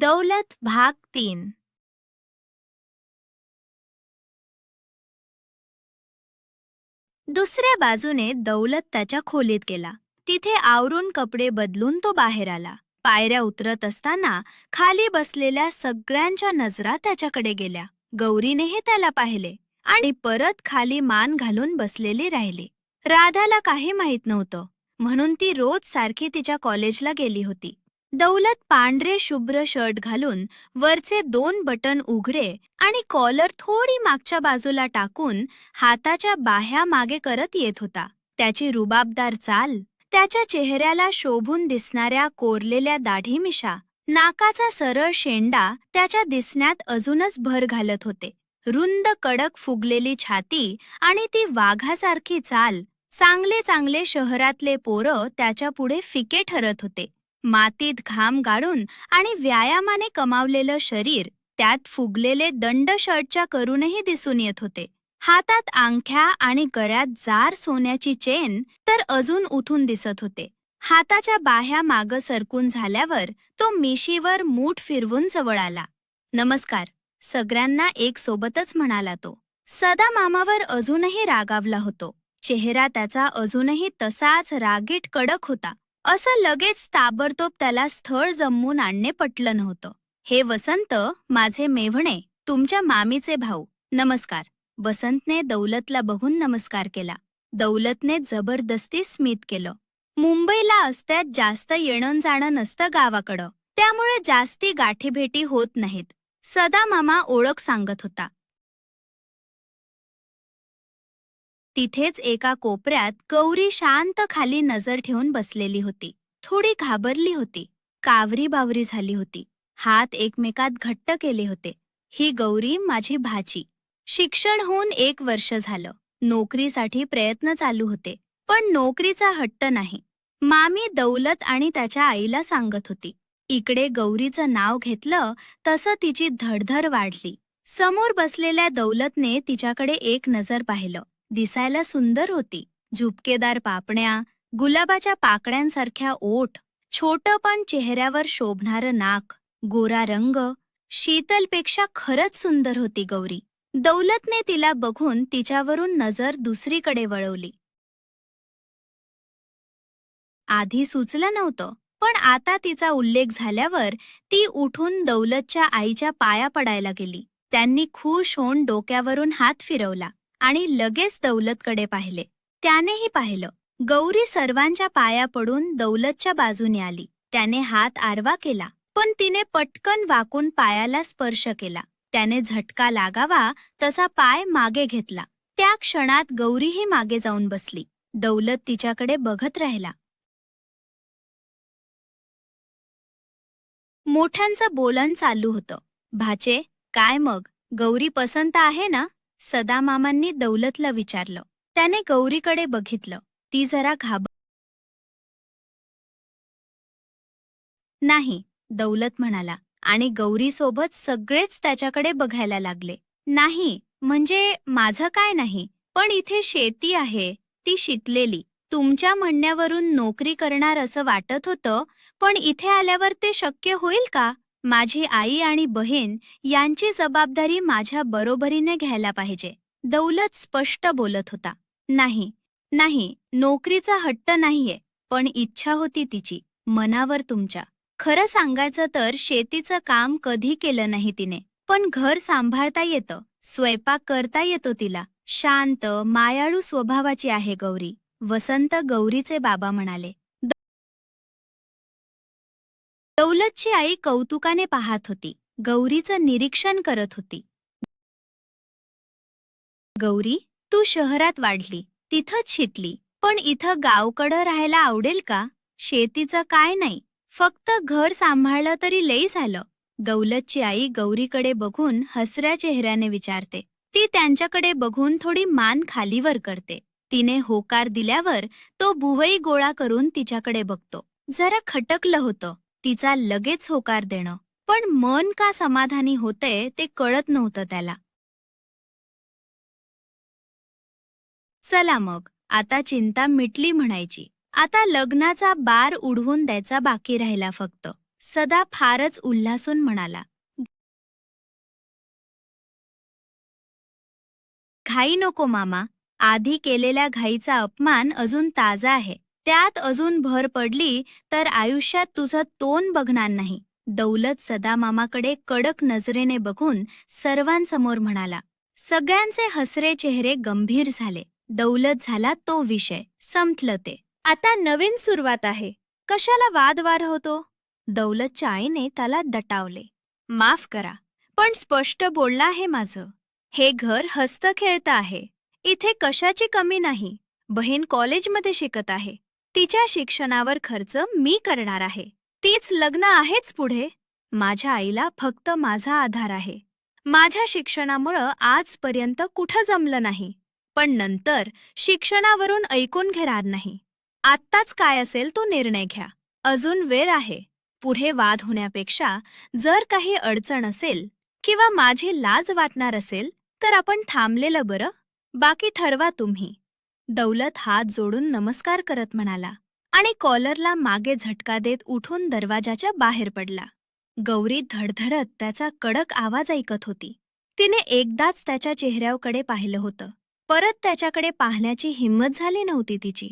दौलत भाग तीन. दुसऱ्या बाजूने दौलत त्याच्या खोलीत गेला. तिथे आवरून कपडे बदलून तो बाहेर आला. पायऱ्या उतरत असताना खाली बसलेल्या सगळ्यांच्या नजरा त्याच्याकडे गेल्या. गौरीनेही त्याला पाहिले आणि परत खाली मान घालून बसलेली राहिली. राधाला काही माहीत नव्हतं. म्हणून ती रोज सारखी तिच्या कॉलेजला गेली होती. दौलत पांढरे शुभ्र शर्ट घालून वरचे दोन बटन उघडे आणि कॉलर थोडी मागच्या बाजूला टाकून हाताच्या बाह्या मागे करत येत होता. त्याची रुबाबदार चाल त्याच्या चेहऱ्याला शोभून दिसणाऱ्या कोरलेल्या दाढीमिशा नाकाचा सरळ शेंडा त्याच्या दिसण्यात अजूनच भर घालत होते. रुंद कडक फुगलेली छाती आणि ती वाघासारखी चाल चांगले चांगले शहरातले पोरं त्याच्या पुढे फिके ठरत होते. मातीत घाम गाडून आणि व्यायामाने कमावलेलं शरीर त्यात फुगलेले दंड शर्टच्या करूनही दिसून येत होते. हातात अंगठ्या आणि गळ्यात जार सोन्याची चेन तर अजून उठून दिसत होते. हाताच्या बाह्या माग सरकून झाल्यावर तो मिशीवर मूठ फिरवून जवळ आला. नमस्कार सगळ्यांना एक सोबतच म्हणाला तो. सदा मामावर अजूनही रागावला होतो. चेहरा त्याचा अजूनही तसाच रागीट कडक होता. असं लगेच ताबडतोब त्याला स्थळ जमवून आणणे पटलं नव्हतं. हे वसंत माझे मेव्हणे तुमच्या मामीचे भाऊ. नमस्कार. वसंतने दौलतला बघून नमस्कार केला. दौलतने जबरदस्ती स्मित केलं. मुंबईला असत्यात जास्त येणं जाणं नसतं गावाकडं. त्यामुळे जास्ती गाठीभेटी होत नाहीत. सदा मामा ओळख सांगत होता. तिथेच एका कोपऱ्यात गौरी शांत खाली नजर ठेवून बसलेली होती. थोडी घाबरली होती. कावरी बावरी झाली होती. हात एकमेकात घट्ट केले होते. ही गौरी माझी भाची. शिक्षण होऊन एक वर्ष झालं. नोकरीसाठी प्रयत्न चालू होते. पण नोकरीचा हट्ट नाही. मामी दौलत आणि त्याच्या आईला सांगत होती. इकडे गौरीचं नाव घेतलं तसं तिची धडधड वाढली. समोर बसलेल्या दौलतने तिच्याकडे एक नजर पाहिलं. दिसायला सुंदर होती. झुपकेदार पापण्या गुलाबाच्या पाकड्यांसारख्या ओठ छोटं पण चेहऱ्यावर शोभणारं नाक गोरा रंग शीतलपेक्षा खरंच सुंदर होती गौरी. दौलतने तिला बघून तिच्यावरून नजर दुसरीकडे वळवली. आधी सुचलं नव्हतं पण आता तिचा उल्लेख झाल्यावर ती उठून दौलतच्या आईच्या पाया पडायला गेली. त्यांनी खुश होऊन डोक्यावरून हात फिरवला. आणि लगेच दौलतकडे पाहिले. त्यानेही पाहिलं गौरी सर्वांच्या पाया पडून दौलतच्या बाजूने आली. त्याने हात आरवा केला पण तिने पटकन वाकून पायाला स्पर्श केला. त्याने झटका लागावा तसा पाय मागे घेतला. त्या क्षणात गौरीही मागे जाऊन बसली. दौलत तिच्याकडे बघत राहिला. मोठ्यांचं बोलण चालू होतं. भाचे काय मग? गौरी पसंत आहे ना? सदामामांनी दौलतला विचारलं. त्याने गौरीकडे बघितलं. ती जरा घाब नाही दौलत म्हणाला. आणि गौरीसोबत सगळेच त्याच्याकडे बघायला लागले. नाही म्हणजे माझं काय नाही? पण इथे शेती आहे. ती शिकलेली. तुमच्या म्हणण्यावरून नोकरी करणार असं वाटत होतं पण इथे आल्यावर ते शक्य होईल का? माझी आई आणि बहीण यांची जबाबदारी माझ्या बरोबरीने घ्यायला पाहिजे. दौलत स्पष्ट बोलत होता. नाही नाही नोकरीचा हट्ट नाहीये पण इच्छा होती तिची मनावर तुमच्या. खरं सांगायचं तर शेतीचं काम कधी केलं नाही तिने पण घर सांभाळता येतं स्वयंपाक करता येतो तिला. शांत मायाळू स्वभावाची आहे गौरी. वसंत गौरीचे बाबा म्हणाले. दौलतची आई कौतुकाने पाहत होती. गौरीचं निरीक्षण करत होती. गौरी तू शहरात वाढली. तिथंच शिकली. पण इथं गावकडं राहायला आवडेल का? शेतीचं काय नाही. फक्त घर सांभाळलं तरी लई झालं. दौलतची आई गौरीकडे बघून हसऱ्या चेहऱ्याने विचारते. ती त्यांच्याकडे बघून थोडी मान खालीवर करते. तिने होकार दिल्यावर तो बुवई गोळा करून तिच्याकडे बघतो. जरा खटकलं होतं. तिचा लगेच होकार देणं. पण मन का समाधानी होतंय ते कळत नव्हतं त्याला. चला मग आता चिंता मिटली म्हणायची. आता लग्नाचा बार उडवून द्यायचा बाकी राहिला फक्त. सदा फारच उल्हासून म्हणाला. घाई नको मामा. आधी केलेल्या घाईचा अपमान अजून ताजा आहे. त्यात अजून भर पडली तर आयुष्यात तुझं तोंड बघणार नाही. दौलत सदामामाकडे कडक नजरेने बघून सर्वांसमोर म्हणाला सगळ्यांचे हसरे चेहरे गंभीर झाले. दौलत झाला तो विषय. संपलं ते. आता नवीन सुरुवात आहे. कशाला वादवार होतो? दौलतच्या आईने त्याला दटावले. माफ करा पण स्पष्ट बोलणं आहे माझं. हे घर हस्तखेळतं आहे. इथे कशाची कमी नाही. बहीण कॉलेजमध्ये शिकत आहे. तिच्या शिक्षणावर खर्च मी करणार आहे. तीच लग्न आहेच पुढे. माझ्या आईला फक्त माझा आधार आहे. माझ्या शिक्षणामुळं आजपर्यंत कुठं जमलं नाही. पण नंतर शिक्षणावरून ऐकून घेणार नाही. आत्ताच काय असेल तो निर्णय घ्या. अजून वेळ आहे. पुढे वाद होण्यापेक्षा जर काही अडचण असेल किंवा माझी लाज वाटणार असेल तर आपण थांबलेलं बरं. बाकी ठरवा तुम्ही. दौलत हात जोडून नमस्कार करत म्हणाला आणि कॉलरला मागे झटका देत उठून दरवाजाच्या बाहेर पडला. गौरी धडधडत त्याचा कडक आवाज ऐकत होती. तिने एकदाच त्याच्या चेहऱ्याकडे पाहिलं होतं. परत त्याच्याकडे पाहण्याची हिंमत झाली नव्हती तिची.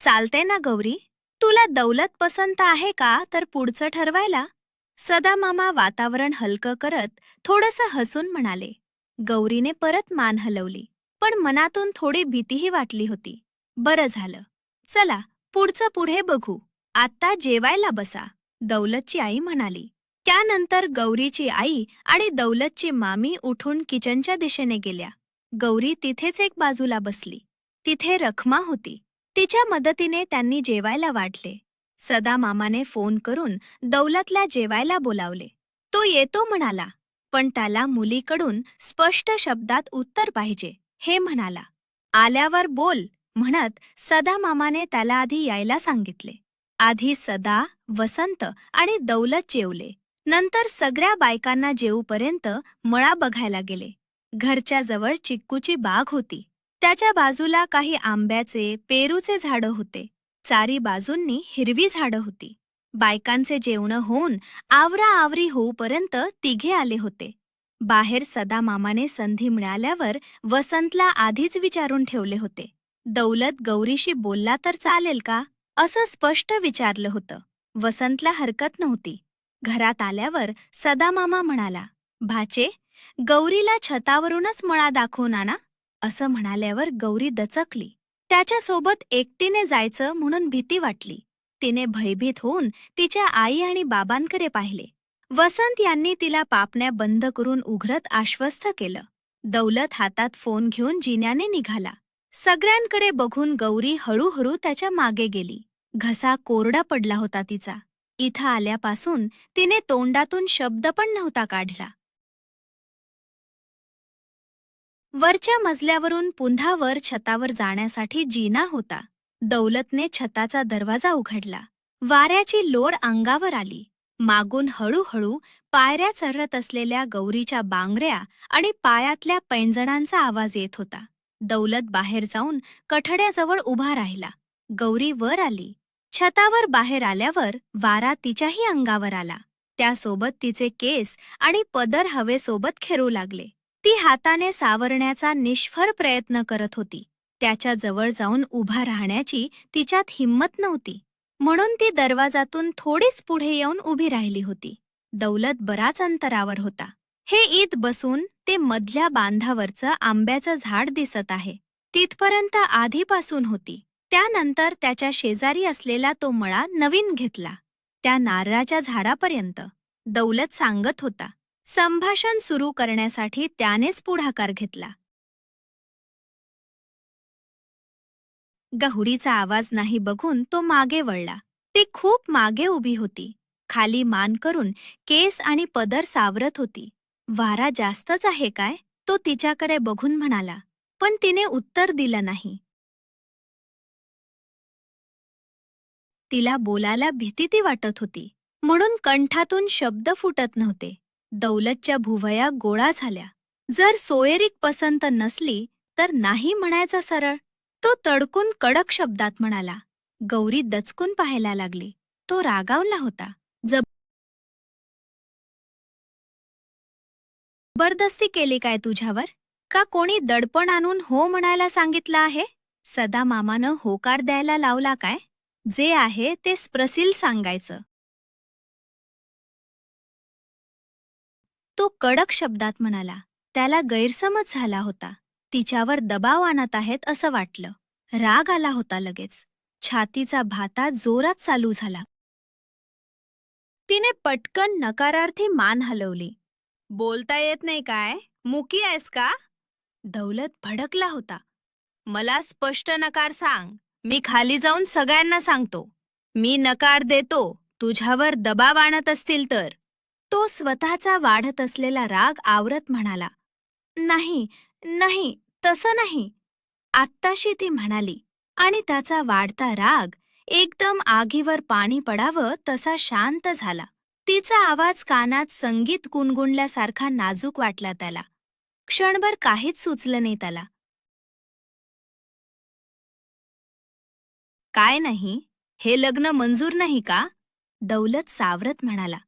चालते ना गौरी? तुला दौलत पसंत आहे का तर पुढचं ठरवायला? सदामामा वातावरण हलकं करत थोडंसं हसून म्हणाले. गौरीने परत मान हलवली पण मनातून थोडी भीतीही वाटली होती. बरं झालं. चला पुढचं पुढे बघू. आत्ता जेवायला बसा दौलतची आई म्हणाली. त्यानंतर गौरीची आई आणि दौलतची मामी उठून किचनच्या दिशेने गेल्या. गौरी तिथेच एक बाजूला बसली. तिथे रखमा होती. तिच्या मदतीने त्यांनी जेवायला वाढले सदा मामाने फोन करून दौलतला जेवायला बोलावले. तो येतो म्हणाला. पण त्याला मुलीकडून स्पष्ट शब्दात उत्तर पाहिजे हे म्हणाला. आल्यावर बोल म्हणत सदा मामाने त्याला आधी यायला सांगितले. आधी सदा वसंत आणि दौलत जेवले. नंतर सगळ्या बायकांना जेवूपर्यंत मळा बघायला गेले. घरच्या जवळ चिक्कूची बाग होती. त्याच्या बाजूला काही आंब्याचे पेरूचे झाडं होते. चारी बाजूंनी हिरवी झाडं होती. बायकांचे जेवणं होऊन आवराआवरी होऊपर्यंत तिघे आले होते. बाहेर सदा मामाने संधी मिळाल्यावर वसंतला आधीच विचारून ठेवले होते. दौलत गौरीशी बोलला तर चालेल का? असं स्पष्ट विचारलं होतं. वसंतला हरकत नव्हती. घरात आल्यावर सदामामा म्हणाला भाचे गौरीला छतावरूनच मळा दाखवून आणा असं म्हणाल्यावर गौरी दचकली. त्याच्यासोबत एकटीने जायचं म्हणून भीती वाटली. तिने भयभीत होऊन तिच्या आई आणि बाबांकडे पाहिले. वसंत यांनी तिला पापण्या बंद करून उघरत आश्वस्त केलं. दौलत हातात फोन घेऊन जिन्याने निघाला. सगळ्यांकडे बघून गौरी हळूहळू त्याच्यामागे गेली. घसा कोरडा पडला होता तिचा. इथं आल्यापासून तिने तोंडातून शब्द पण नव्हता काढला. वरच्या मजल्यावरून पुन्हा वर छतावर जाण्यासाठी जिना होता. दौलतने छताचा दरवाजा उघडला. वाऱ्याची लोड अंगावर आली. मागून हळूहळू पायऱ्या चढत असलेल्या गौरीच्या बांगऱ्या आणि पायातल्या पैंजणांचा आवाज येत होता. दौलत बाहेर जाऊन कठड्याजवळ उभा राहिला. गौरी वर आली. छतावर बाहेर आल्यावर वारा तिच्याही अंगावर आला. त्यासोबत तिचे केस आणि पदर हवेसोबत खेरू लागले. ती हाताने सावरण्याचा निष्फळ प्रयत्न करत होती. त्याच्याजवळ जाऊन उभा राहण्याची तिच्यात हिंमत नव्हती. म्हणून ती दरवाजातून थोडीच पुढे येऊन उभी राहिली होती. दौलत बराच अंतरावर होता. हे ईद बसून ते मधल्या बांधावरचं आंब्याचं झाड दिसत आहे. तिथपर्यंत आधीपासून होती. त्यानंतर त्याच्या शेजारी असलेला तो मळा नवीन घेतला. त्या नारळाच्या झाडापर्यंत. दौलत सांगत होता. संभाषण सुरू करण्यासाठी त्यानेच पुढाकार घेतला. गहुडीचा आवाज नाही बघून तो मागे वळला. ती खूप मागे उभी होती. खाली मान करून केस आणि पदर सावरत होती. वारा जास्तच आहे काय? तो तिच्याकडे बघून म्हणाला. पण तिने उत्तर दिलं नाही. तिला बोलायला भीती ती वाटत होती. म्हणून कंठातून शब्द फुटत नव्हते. दौलतच्या भुवया गोळा झाल्या. जर सोयरीक पसंत नसली तर नाही म्हणायचा सरळ. तो तडकून कडक शब्दात म्हणाला. गौरी दचकून पाहायला लागली. तो रागावला होता. जबरदस्ती केली काय तुझ्यावर? का कोणी दडपण आणून हो म्हणायला सांगितलं आहे? सदा मामानं होकार द्यायला लावला काय? जे आहे ते स्प्रसिल सांगायचं. तो कडक शब्दात म्हणाला. त्याला गैरसमज झाला होता. तिच्यावर दबाव आणत आहेत असं वाटलं. राग आला होता लगेच. छातीचा भाता जोरात चालू झाला. तिने पटकन नकारार्थी मान हलवली. बोलता येत नाही काय? मुकी आहेस का? दौलत भडकला होता. मला स्पष्ट नकार सांग. मी खाली जाऊन सगळ्यांना सांगतो. मी नकार देतो. तुझ्यावर दबाव आणत असतील तर. तो स्वतःचा वाढत असलेला राग आवरत म्हणाला. नाही नाही. तसं नाही. आत्ताशी ती म्हणाली आणि त्याचा वाढता राग एकदम आगीवर पाणी पडावं तसा शांत झाला. तिचा आवाज कानात संगीत गुणगुणल्यासारखा नाजूक वाटला त्याला. क्षणभर काहीच सुचलं नाही त्याला. काय नाही? हे लग्न मंजूर नाही का? दौलत सावरत म्हणाला.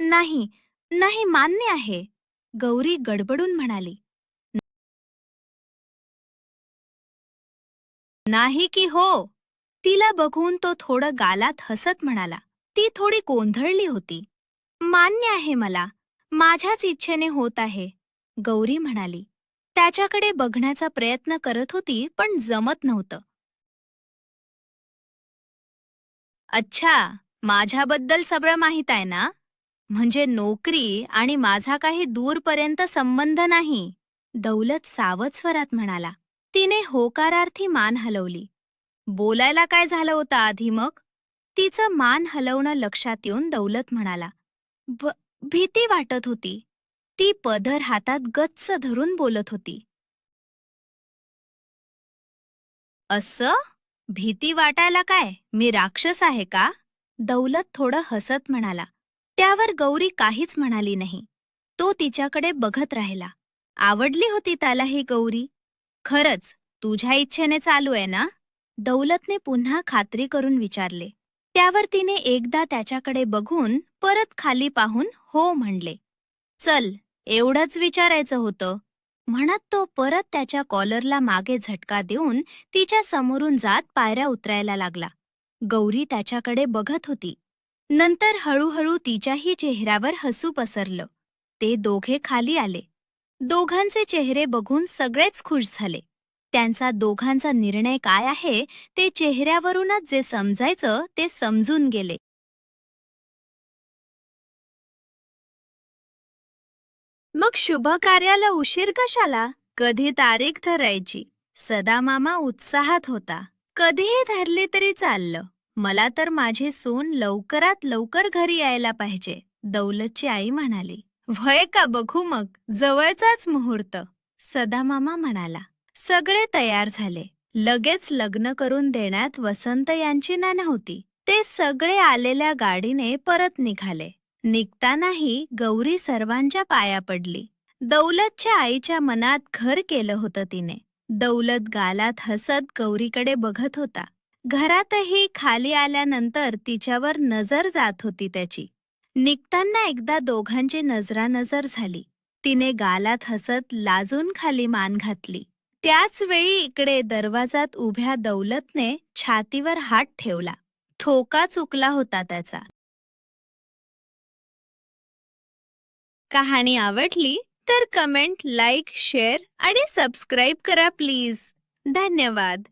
नाही नाही मान्य आहे. गौरी गडबडून म्हणाली. नाही की हो. तिला बघून तो थोडं गालात हसत म्हणाला. ती थोडी गोंधळली होती. मान्य आहे मला. माझ्याच इच्छेने होत आहे. गौरी म्हणाली. त्याच्याकडे बघण्याचा प्रयत्न करत होती पण जमत नव्हतं. अच्छा माझ्याबद्दल सगळं माहीत आहे ना? म्हणजे नोकरी आणि माझा काही दूरपर्यंत संबंध नाही. दौलत सावध स्वरात म्हणाला. तिने होकारार्थी मान हलवली. बोलायला काय झालं होतं आधी मग? तिचं मान हलवणं लक्षात येऊन दौलत म्हणाला भ भीती वाटत होती. ती पदर हातात गच्च धरून बोलत होती. असं? भीती वाटायला काय? मी राक्षस आहे का? दौलत थोडं हसत म्हणाला. त्यावर गौरी काहीच म्हणाली नाही. तो तिच्याकडे बघत राहिला. आवडली होती त्याला ही गौरी? खरंच तुझ्या इच्छेने चालू आहे ना? दौलतने पुन्हा खात्री करून विचारले. त्यावर तिने एकदा त्याच्याकडे बघून परत खाली पाहून हो म्हणले. चल एवढंच विचारायचं होतं. म्हणत तो परत त्याच्या कॉलरला मागे झटका देऊन तिच्या समोरून जात पायऱ्या उतरायला लागला. गौरी त्याच्याकडे बघत होती. नंतर हळूहळू तिच्याही चेहऱ्यावर हसू पसरलं. ते दोघे खाली आले. दोघांचे चेहरे बघून सगळेच खुश झाले. त्यांचा दोघांचा निर्णय काय आहे ते चेहऱ्यावरूनच जे समजायचं ते समजून गेले. मग शुभ कार्याला उशीर कशाला? कधी तारीख ठरायची? सदा मामा उत्साहात होता. कधीही धरली तरी चाललं. मला तर माझे सून लवकरात लवकर घरी यायला पाहिजे दौलतची आई म्हणाली. भय का बघू मग जवळचाच मुहूर्त सदामामा म्हणाला. सगळे तयार झाले. लगेच लग्न करून देण्यात वसंत यांची ना नव्हती ते सगळे आलेल्या गाडीने परत निघाले. निघतानाही गौरी सर्वांच्या पाया पडली. दौलतच्या आईच्या मनात घर केलं होतं तिने. दौलत गालात हसत गौरीकडे बघत होता. घरातही खाली आल्यानंतर तिच्यावर नजर जात होती त्याची. निघताना एकदा दोघांची नजरानजर झाली. तिने गालात हसत लाजून खाली मान घातली. त्याच वेळी इकडे दरवाजात उभ्या दौलतने छातीवर हात ठेवला. ठोका चुकला होता त्याचा. कहाणी आवडली तर कमेंट लाईक शेअर आणि सबस्क्राईब करा प्लीज. धन्यवाद.